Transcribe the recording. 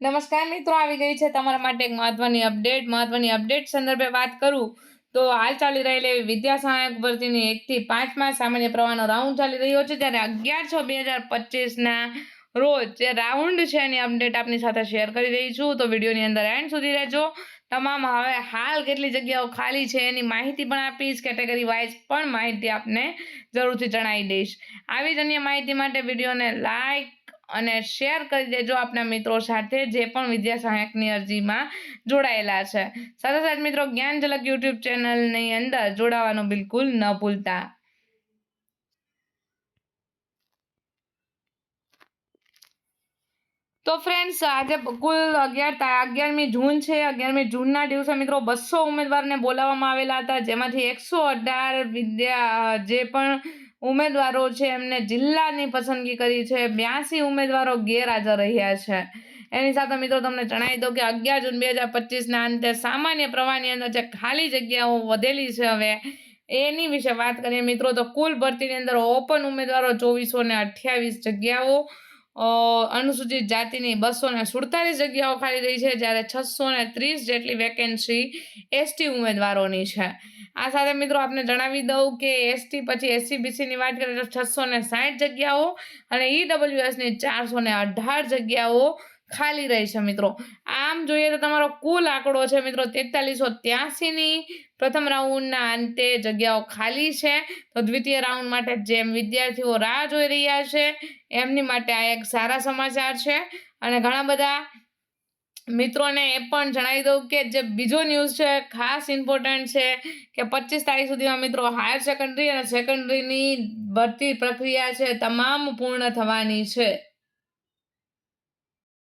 નમસ્કાર મિત્રો, આવી ગઈ છે તમારા માટે એક મહત્વની અપડેટ મહત્વની અપડેટ સંદર્ભે વાત કરું તો હાલ ચાલી રહેલી એવી વિદ્યા સહાયક ભરતીની એકથી પાંચમાં સામાન્ય પ્રવાહનો રાઉન્ડ ચાલી રહ્યો છે. ત્યારે અગિયાર છ બે હજાર પચીસના રોજ જે રાઉન્ડ છે એની અપડેટ આપની સાથે શેર કરી રહી છું. તો વિડીયોની અંદર એન્ડ સુધી રહેજો. તમામ હવે હાલ કેટલી જગ્યાઓ ખાલી છે એની માહિતી પણ આપીશ. કેટેગરી વાઇઝ પણ માહિતી આપને જરૂરથી જણાવી દઈશ. આવી જ અન્ય માહિતી માટે વિડીયોને લાઈક અને શેર કરી દેજો આપના મિત્રો સાથે જે પણ વિદ્યા સહાયકની અરજીમાં જોડાયેલા છે. સાથે સાથે મિત્રો જ્ઞાન ઝલક યુટ્યુબ ચેનલની અંદર જોડાવાનું બિલકુલ ન ભૂલતા. તો ફ્રેન્ડ્સ આજે કુલ અગિયાર અગિયારમી જૂન છે. અગિયારમી જૂનના દિવસે મિત્રો બસો ઉમેદવારને બોલાવવામાં આવેલા હતા. જેમાંથી એકસો અઢાર વિદ્યા, જે પણ ઉમેદવારો છે, એમને જિલ્લાની પસંદગી કરી છે. બ્યાસી ઉમેદવારો ગેરહાજર રહ્યા છે. એની સાથે મિત્રો તમને જણાવી દઉં કે અગિયાર જૂન બે હજાર પચીસના અંતે સામાન્ય પ્રવાહની અંદર જે ખાલી જગ્યાઓ વધેલી છે હવે, એની વિશે વાત કરીએ મિત્રો તો કુલ ભરતીની અંદર ઓપન ઉમેદવારો ચોવીસો ને અઠ્યાવીસ જગ્યાઓ અનુસૂચિત જાતિની બસો ને સુડતાલીસ જગ્યાઓ ખાલી રહી છે, જ્યારે છસો ને ત્રીસ જેટલી વેકેન્સી એસટી ઉમેદવારોની છે. આ સાથે મિત્રો આપને જણાવી દઉં કે એસટી પછી એસસી બીસીની વાત કરીએ તો છસો ને સાઠ જગ્યાઓ અને ઈડબ્લ્યુએસની ચારસો ને અઢાર જગ્યાઓ ખાલી રહી છે મિત્રો. આમ જોઈએ તો તમારો કુલ આંકડો છે મિત્રો તેતાલીસો ત્યાસીની પ્રથમ રાઉન્ડના અંતે જગ્યાઓ ખાલી છે. તો દ્વિતીય રાઉન્ડ માટે જેમ વિદ્યાર્થીઓ રાહ જોઈ રહ્યા છે, એમની માટે આ એક સારા સમાચાર છે. અને ઘણા બધા મિત્રોને એ પણ જણાવી દઉં કે જે બીજો ન્યૂઝ છે, ખાસ ઇમ્પોર્ટન્ટ છે કે પચીસ તારીખ સુધીમાં મિત્રો હાયર સેકન્ડરી અને સેકન્ડરીની ભરતી પ્રક્રિયા છે, તમામ પૂર્ણ થવાની છે.